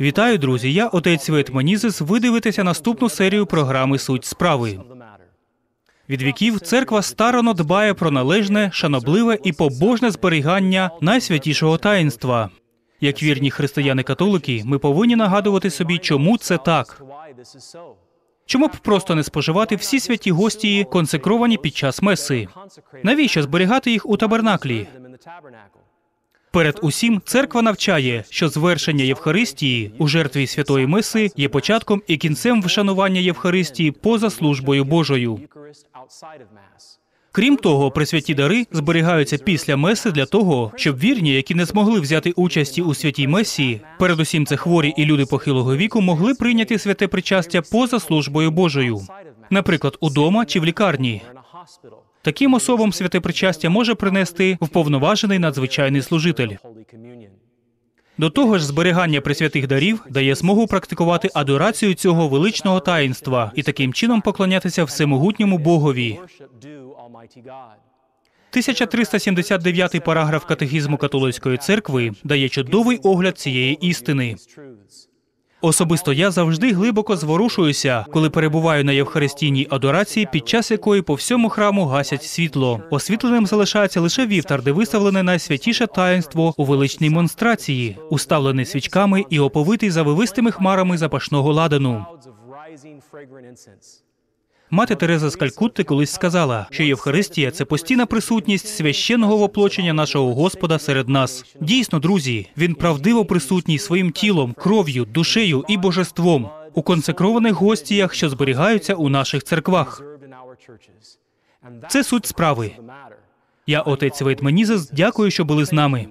Вітаю, друзі! Я отець Свет Манізис. Ви дивитеся наступну серію програми Суть справи. Від віків церква старано дбає про належне, шанобливе і побожне зберігання найсвятішого таїнства. Як вірні християни-католики, ми повинні нагадувати собі, чому це так. Чому б просто не споживати всі святі гостії, консекровані під час меси? Навіщо зберігати їх у табернаклі? Перед усім церква навчає, що звершення Євхаристії у жертві святої Меси є початком і кінцем вшанування Євхаристії поза службою Божою. Крім того, пресвяті дари зберігаються після меси для того, щоб вірні, які не змогли взяти участі у святій месі, передусім це хворі і люди похилого віку, могли прийняти святе причастя поза службою Божою, наприклад, удома чи в лікарні. Таким особам святе причастя може принести вповноважений надзвичайний служитель. До того ж, зберігання присвятих дарів дає змогу практикувати адорацію цього величного таїнства і таким чином поклонятися всемогутньому Богові. 1379 параграф катехізму католицької церкви дає чудовий огляд цієї істини. Особисто я завжди глибоко зворушуюся, коли перебуваю на євхаристійній адорації, під час якої по всьому храму гасять світло. Освітленим залишається лише вівтар, де виставлене найсвятіше таїнство у величній монстрації, уставлений свічками і оповитий завивистими хмарами запашного ладану. Мати Тереза з Калькутти колись сказала, що Євхаристія це постійна присутність священного воплочення нашого Господа серед нас. Дійсно, друзі, він правдиво присутній своїм тілом, кров'ю, душею і божеством у консекрованих гостіях, що зберігаються у наших церквах. Це суть справи. Я, отець Вейтменізес, дякую, що були з нами.